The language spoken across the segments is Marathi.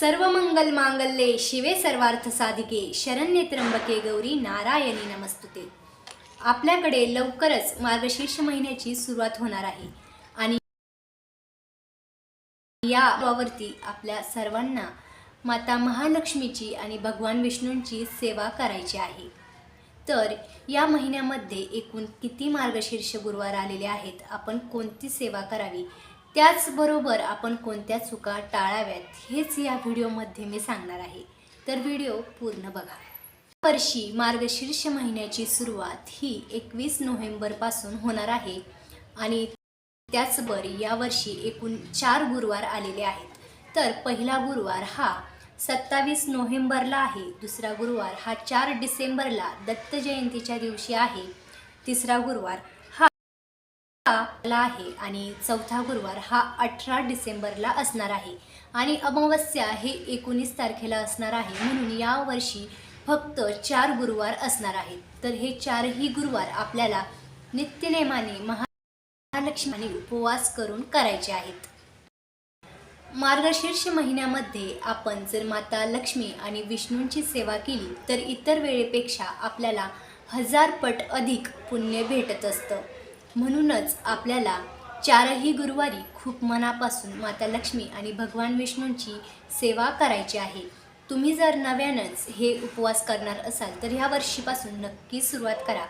सर्व मंगल मांगल्ये शिवे सर्वार्थ साधिके शरण्य त्र्यंबके गौरी नारायणी नमस्तुते आपल्याकडे लवकरच मार्गशीर्ष महिन्याची सुरुवात होणार आहे. आणि या आपल्या सर्वांना माता महालक्ष्मीची आणि भगवान विष्णूंची सेवा करायची आहे. तर या महिन्यामध्ये एकूण किती मार्गशीर्ष गुरुवार आलेले आहेत? आपण कोणती सेवा करावी? त्याचबरोबर आपण कोणत्या चुका टाळाव्यात हेच या व्हिडिओमध्ये मी सांगणार आहे. तर व्हिडिओ पूर्ण बघा. वर्षी मार्गशीर्ष महिन्याची सुरुवात ही एकवीस नोव्हेंबरपासून होणार आहे आणि त्याचबर यावर्षी एकूण चार गुरुवार आलेले आहेत. तर पहिला गुरुवार हा सत्तावीस नोव्हेंबरला आहे. दुसरा गुरुवार हा चार डिसेंबरला दत्त जयंतीच्या दिवशी आहे. तिसरा गुरुवार आहे आणि चौथा गुरुवार हा अठरा डिसेंबरला असणार आहे. आणि अमावस्या हे एकोणीस तारखेला असणार आहे म्हणून यावर्षी फक्त चार गुरुवार असणार आहेत. तर हे चारही गुरुवार आपल्याला नित्यनेमाने महालक्ष्मी उपवास करून करायचे आहेत. मार्गशीर्ष महिन्यामध्ये आपण जर माता लक्ष्मी आणि विष्णूंची सेवा केली तर इतर वेळेपेक्षा आपल्याला हजार पट अधिक पुण्य भेटत असतं. म्हणूनच आपल्याला चारही गुरुवारी खूप मनापासून माता लक्ष्मी आणि भगवान विष्णूंची सेवा करायची आहे. तुम्ही जर नव्यानंच हे उपवास करणार असाल तर ह्या वर्षीपासून नक्की सुरुवात करा.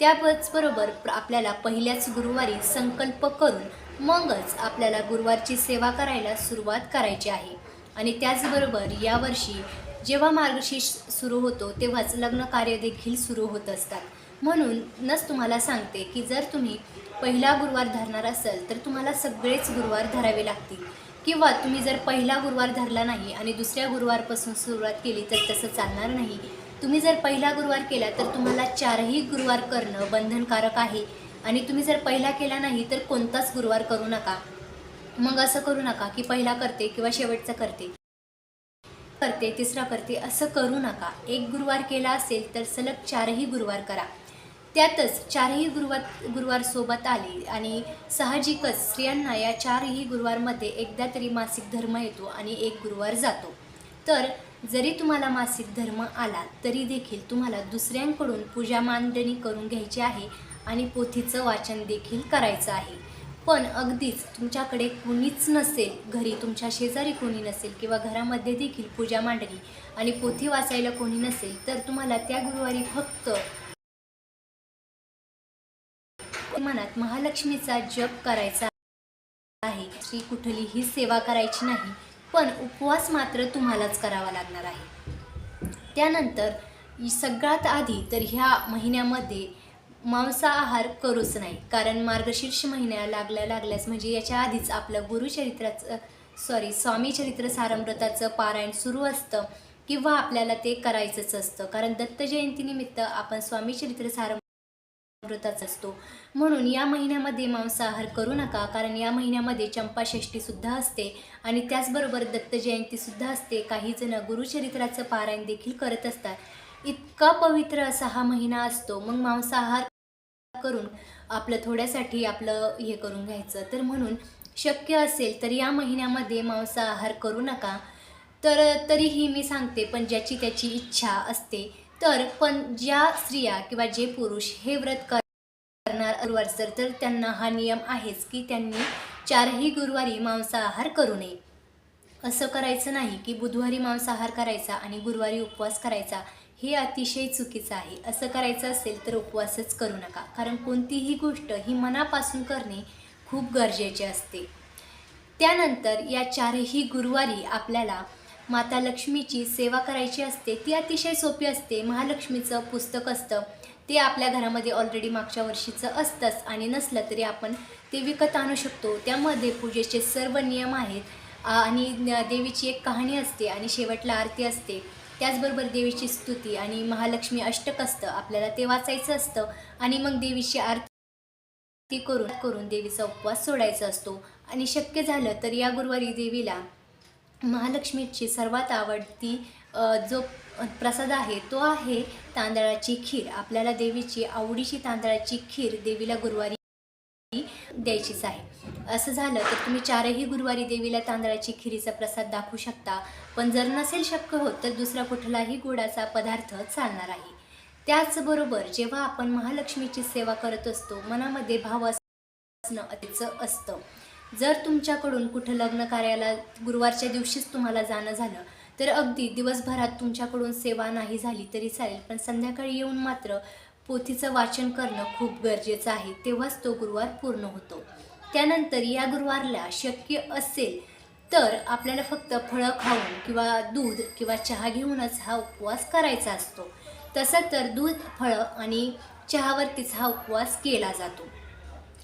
त्याचबरोबर आपल्याला पहिल्याच गुरुवारी संकल्प करून मगच आपल्याला गुरुवारची सेवा करायला सुरुवात करायची आहे. आणि त्याचबरोबर यावर्षी जेव्हा मार्गशीर्ष सुरू होतो तेव्हाच लग्न कार्य देखील सुरू होत असतात. म्हणूनच तुम्हाला सांगते की जर तुम्ही पहिला गुरुवार धरणार असाल तर तुम्हाला सगळेच गुरुवार धरावे लागतील. किंवा तुम्ही जर पहिला गुरुवार धरला नाही आणि दुसऱ्या गुरुवारपासून सुरुवात केली तर तसं चालणार नाही. तुम्ही जर पहिला गुरुवार केला तर तुम्हाला चारही गुरुवार करणं बंधनकारक आहे. आणि तुम्ही जर पहिला केला नाही तर कोणताच गुरुवार करू नका. मग असं करू नका की पहिला करते किंवा शेवटचा करते. करते तिसरा करते असं करू नका. एक गुरुवार केला असेल तर सलग चारही गुरुवार करा. त्यातच चारही गुरुवार गुरुवार सोबत आले आणि साहजिकच स्त्रियांना या चारही गुरुवारमध्ये एकदा तरी मासिक धर्म येतो आणि एक गुरुवार जातो. तर जरी तुम्हाला मासिक धर्म आला तरी देखील तुम्हाला दुसऱ्यांकडून पूजा मांडणी करून घ्यायची आहे आणि पोथीचं वाचन देखील करायचं आहे. पण अगदीच तुमच्याकडे कोणीच नसेल घरी तुमच्या शेजारी कोणी नसेल किंवा घरामध्ये देखील पूजा मांडणी आणि पोथी वाचायला कोणी नसेल तर तुम्हाला त्या गुरुवारी फक्त मनात महालक्ष्मीचा जप करायचा आहे. श्री कुठलीही सेवा करायची नाही पण उपवास मात्र तुम्हालाच करावा लागणार आहे. त्यानंतर सगळ्यात आधी तर ह्या महिन्यामध्ये मांसाहार करूच नाही कारण मार्गशीर्ष महिन्या लागल्या लागल्यास म्हणजे याच्या आधीच आपलं गुरुचरित्राचं सॉरी स्वामी चरित्र सारमृताचं पारायण सुरू असतं किंवा आपल्याला ते करायचंच असतं. कारण दत्त जयंतीनिमित्त आपण स्वामी चरित्र सारम व्रताच असतो. म्हणून या महिन्यामध्ये मांसाहार करू नका कारण या महिन्यामध्ये चंपाषष्ठीसुद्धा असते आणि त्याचबरोबर दत्त जयंतीसुद्धा असते. काही जण गुरुचरित्राचं पारायण देखील करत असतात. इतका पवित्र असा हा महिना असतो. मग मांसाहार करून आपलं थोड्यासाठी आपलं हे करून घ्यायचं. तर म्हणून शक्य असेल तर या महिन्यामध्ये मांसाहार करू नका. तर तरीही मी सांगते पण ज्याची त्याची इच्छा असते तर पण ज्या स्त्रिया किंवा जे पुरुष हे व्रत कर- करणार गुरुवार सर तर त्यांना हा नियम आहेच की त्यांनी चारही गुरुवारी मांसाहार करू नये. असं करायचं नाही की बुधवारी मांसाहार करायचा आणि गुरुवारी उपवास करायचा हे अतिशय चुकीचं आहे. असं करायचं असेल तर उपवासच करू नका कारण कोणतीही गोष्ट ही मनापासून करणे खूप गरजेचे असते. त्यानंतर या चारही गुरुवारी आपल्याला माता लक्ष्मीची सेवा करायची असते ती अतिशय सोपी असते. महालक्ष्मीचं पुस्तक असतं. ते आपल्या घरामध्ये ऑलरेडी मागच्या वर्षीचं असतंच आणि नसलं तरी आपण ते विकत आणू शकतो. त्यामध्ये पूजेचे सर्व नियम आहेत. आणि देवीची एक कहाणी असते आणि शेवटला आरती असते. त्याचबरोबर देवीची स्तुती आणि महालक्ष्मी अष्टक असतं. आपल्याला ते वाचायचं असतं आणि मग देवीची आरती ती करून करून देवीचा उपवास सोडायचा असतो. आणि शक्य झालं तर या गुरुवारी देवीला महालक्ष्मीची सर्वात आवडती जो प्रसाद आहे तो आहे तांदळाची खीर. आपल्याला देवीची आवडीची तांदळाची खीर देवीला गुरुवारी द्यायचीच आहे. असं झालं तर तुम्ही चारही गुरुवारी देवीला तांदळाची खिरीचा प्रसाद दाखवू शकता. पण जर नसेल शक्य होत तर दुसरा कुठलाही गोडाचा पदार्थ चालणार आहे. त्याचबरोबर जेव्हा आपण महालक्ष्मीची सेवा करत असतो मनामध्ये भाव असणं अतिचं असतं. जर तुमच्याकडून कुठं लग्न कार्याला गुरुवारच्या दिवशीच तुम्हाला जाणं झालं तर अगदी दिवसभरात तुमच्याकडून सेवा नाही झाली तरी चालेल पण संध्याकाळी येऊन मात्र पोथीचं वाचन करणं खूप गरजेचं आहे तेव्हाच तो गुरुवार पूर्ण होतो. त्यानंतर या गुरुवारला शक्य असेल तर आपल्याला फक्त फळं खाऊन किंवा दूध किंवा चहा घेऊनच हा उपवास करायचा असतो. तसं तर दूध फळं आणि चहावरतीच हा उपवास केला जातो.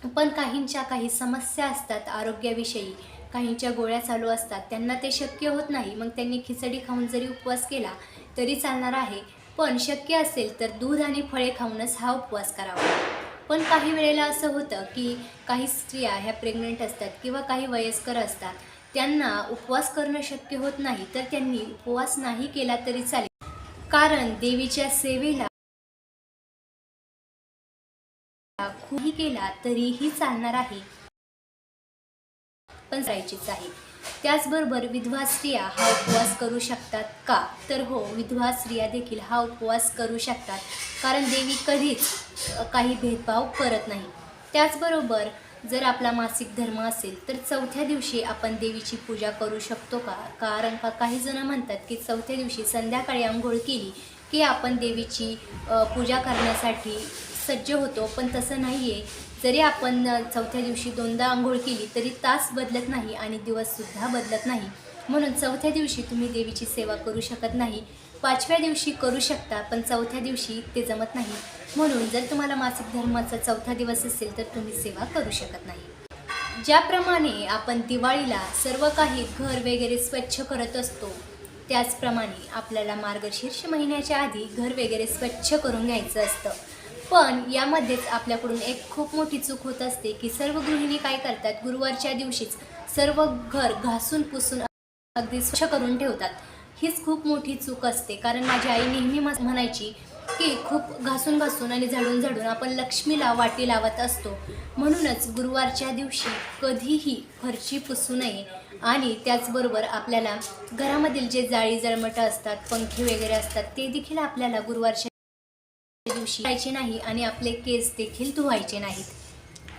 पण काहींच्या काही समस्या असतात आरोग्याविषयी काहींच्या गोळ्या चालू असतात त्यांना ते शक्य होत नाही. मग त्यांनी खिचडी खाऊन जरी उपवास केला तरी चालणार आहे. पण शक्य असेल तर दूध आणि फळे खाऊनच हा उपवास करावा. पण काही वेळेला असं होतं की काही स्त्रिया ह्या प्रेग्नंट असतात किंवा काही वयस्कर असतात त्यांना उपवास करणं शक्य होत नाही तर त्यांनी उपवास नाही केला तरी चालेल. कारण देवीच्या सेवेला केला तरीही चालणार आहे. पण जायचीच आहे. त्याचबरोबर विधवा स्त्रिया हा उपवास करू शकतात का? तर हो विधवा स्त्रिया देखील हा उपवास करू शकतात. कारण देवी कधीच काही भेदभाव करत नाही. त्याचबरोबर जर आपला मासिक धर्म असेल तर चौथ्या दिवशी आपण देवीची पूजा करू शकतो का? कारण का काही जण म्हणतात की चौथ्या दिवशी संध्याकाळी आंघोळ केली की आपण देवीची पूजा करण्यासाठी सज्ज होतो पण तसं नाही आहे जरी आपण चौथ्या दिवशी दोनदा आंघोळ केली तरी तास बदलत नाही आणि दिवससुद्धा बदलत नाही. म्हणून चौथ्या दिवशी तुम्ही देवीची सेवा करू शकत नाही. पाचव्या दिवशी करू शकता पण चौथ्या दिवशी ते जमत नाही. म्हणून जर तुम्हाला मासिक धर्माचा चौथा दिवस असेल तर तुम्ही सेवा करू शकत नाही. ज्याप्रमाणे आपण दिवाळीला सर्व काही घर वगैरे स्वच्छ करत असतो त्याचप्रमाणे आपल्याला मार्गशीर्ष महिन्याच्या आधी घर वगैरे स्वच्छ करून घ्यायचं असतं. पण यामध्येच आपल्याकडून एक खूप मोठी चूक होत असते की सर्व गृहिणी काय करतात? गुरुवारच्या दिवशीच सर्व घर घासून पुसून अगदी स्वच्छ करून ठेवतात. हीच खूप मोठी चूक असते. कारण माझी आई नेहमी म- म्हणायची की खूप घासून घासून आणि झाडून झाडून आपण लक्ष्मीला वाटी लावत असतो. म्हणूनच गुरुवारच्या दिवशी कधीही फरशी पुसू नये. आणि त्याचबरोबर आपल्याला घरामधील जे जाळी जळमटं असतात पंखे वगैरे असतात ते देखील आपल्याला गुरुवारच्या दिवशी खायचे नाही आणि आपले केस देखील धुवायचे नाहीत.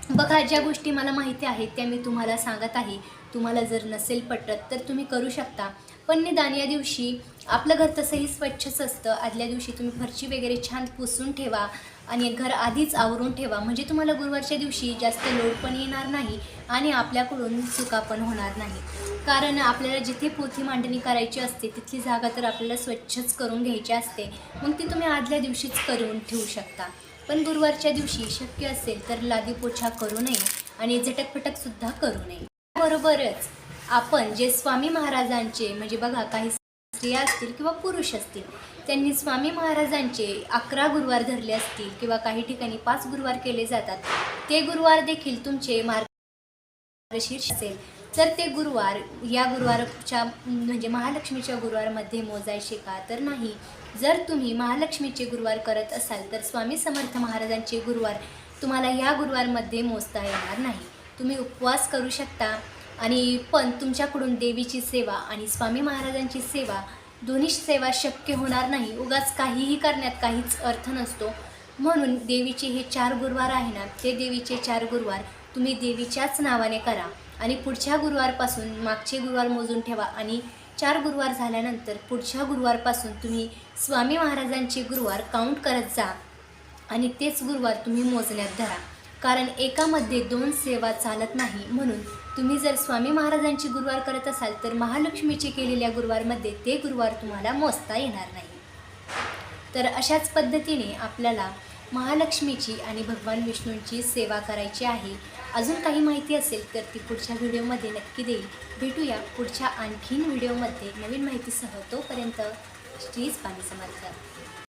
बघा ज्या गोष्टी मला माहिती आहेत त्या मी तुम्हाला सांगत आहे. तुम्हाला जर नसेल पटत तर तुम्ही करू शकता. पण निदान या दिवशी आपलं घर तसंही स्वच्छच असतं. आदल्या दिवशी तुम्ही फरची वगैरे छान पुसून ठेवा आणि घर आधीच आवरून ठेवा. म्हणजे तुम्हाला गुरुवारच्या दिवशी जास्त लोड पण येणार नाही आणि आपल्याकडून चुका पण होणार नाही. कारण आपल्याला जिथे पोथी मांडणी करायची असते तिथली जागा तर आपल्याला स्वच्छच करून घ्यायची असते. मग ती तुम्ही आदल्या दिवशीच करून ठेवू शकता. पण गुरुवारच्या दिवशी शक्य असेल तर लादी पोछा करू नये आणि झटकपटकसुद्धा करू नये. बरोबरच. आपण जे स्वामी महाराजांचे म्हणजे बघा काही स्त्रिया असतील किंवा पुरुष असतील त्यांनी स्वामी महाराजांचे अकरा गुरुवार धरले असतील किंवा काही ठिकाणी पाच गुरुवार केले जातात ते गुरुवार देखील तुमचे मार्गशीर्ष असेल. तर ते गुरुवार या गुरुवारच्या म्हणजे महालक्ष्मीच्या गुरुवारमध्ये मोजायचे का तर नाही. जर तुम्ही महालक्ष्मीचे गुरुवार करत असाल तर स्वामी समर्थ महाराजांचे गुरुवार तुम्हाला या गुरुवारमध्ये मोजता येणार नाही. तुम्ही उपवास करू शकता. आणि पण तुमच्याकडून देवीची सेवा आणि स्वामी महाराजांची सेवा दोन्ही सेवा शक्य होणार नाही. उगाच काहीही करण्यात काहीच अर्थ नसतो. म्हणून देवीचे हे चार गुरुवार आहे ना ते देवीचे चार गुरुवार तुम्ही देवीच्याच नावाने करा. आणि पुढच्या गुरुवारपासून मागचे गुरुवार मोजून ठेवा. आणि चार गुरुवार झाल्यानंतर पुढच्या गुरुवारपासून तुम्ही स्वामी महाराजांचे गुरुवार काउंट करत जा. आणि तेच गुरुवार तुम्ही मोजण्यात धरा. कारण एकामध्ये दोन सेवा चालत नाही. म्हणून तुम्ही जर स्वामी महाराजांची गुरुवार करत असाल तर महालक्ष्मीचे केलेल्या गुरुवारमध्ये ते गुरुवार तुम्हाला मोजता येणार नाही. तर अशाच पद्धतीने आपल्याला महालक्ष्मीची आणि भगवान विष्णूंची सेवा करायची आहे. अजून काही माहिती असेल तर ती पुढच्या व्हिडिओमध्ये नक्की देईल. भेटूया पुढच्या आणखीन व्हिडिओमध्ये नवीन माहितीसह. तोपर्यंत श्रीज पाणी समर्थ.